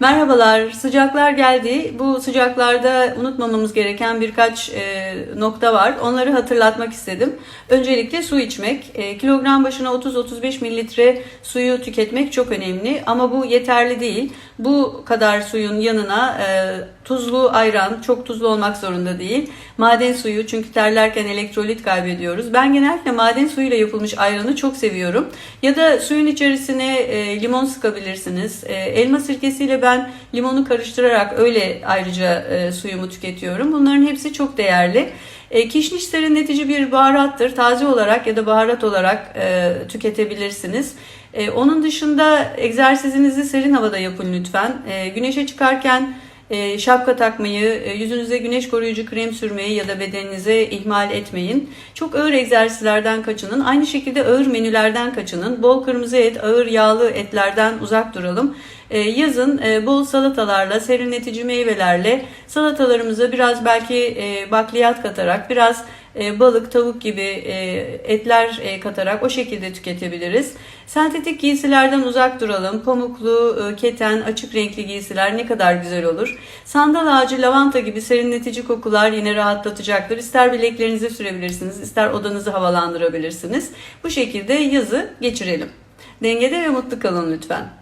Merhabalar, sıcaklar geldi. Bu sıcaklarda unutmamamız gereken birkaç e, nokta var. Onları hatırlatmak istedim. Öncelikle su içmek. E, kilogram başına 30-35 mililitre suyu tüketmek çok önemli ama bu yeterli değil. Bu kadar suyun yanına e, tuzlu ayran, çok tuzlu olmak zorunda değil. Maden suyu çünkü terlerken elektrolit kaybediyoruz. Ben genellikle maden suyuyla yapılmış ayranı çok seviyorum. Ya da suyun içerisine e, limon sıkabilirsiniz. E, elma sirkesiyle ben limonu karıştırarak öyle ayrıca e, suyumu tüketiyorum. Bunların hepsi çok değerli. E, kişniş serinletici bir baharattır. Taze olarak ya da baharat olarak e, tüketebilirsiniz. E, onun dışında egzersizinizi serin havada yapın lütfen. E, güneşe çıkarken e, şapka takmayı, e, yüzünüze güneş koruyucu krem sürmeyi ya da bedeninize ihmal etmeyin. Çok ağır egzersizlerden kaçının. Aynı şekilde ağır menülerden kaçının. Bol kırmızı et, ağır yağlı etlerden uzak duralım. E, yazın e, bol salatalarla, serinletici meyvelerle salatalarımıza biraz belki e, bakliyat katarak, biraz e, balık, tavuk gibi e, etler e, katarak o şekilde tüketebiliriz. Sentetik giysilerden uzak duralım. Pamuklu, keten, açık renkli giysiler ne kadar güzel olur. Sandal ağacı, lavanta gibi serinletici kokular yine rahatlatacaktır. İster bileklerinize sürebilirsiniz, ister odanızı havalandırabilirsiniz. Bu şekilde yazı geçirelim. Dengede ve mutlu kalın lütfen.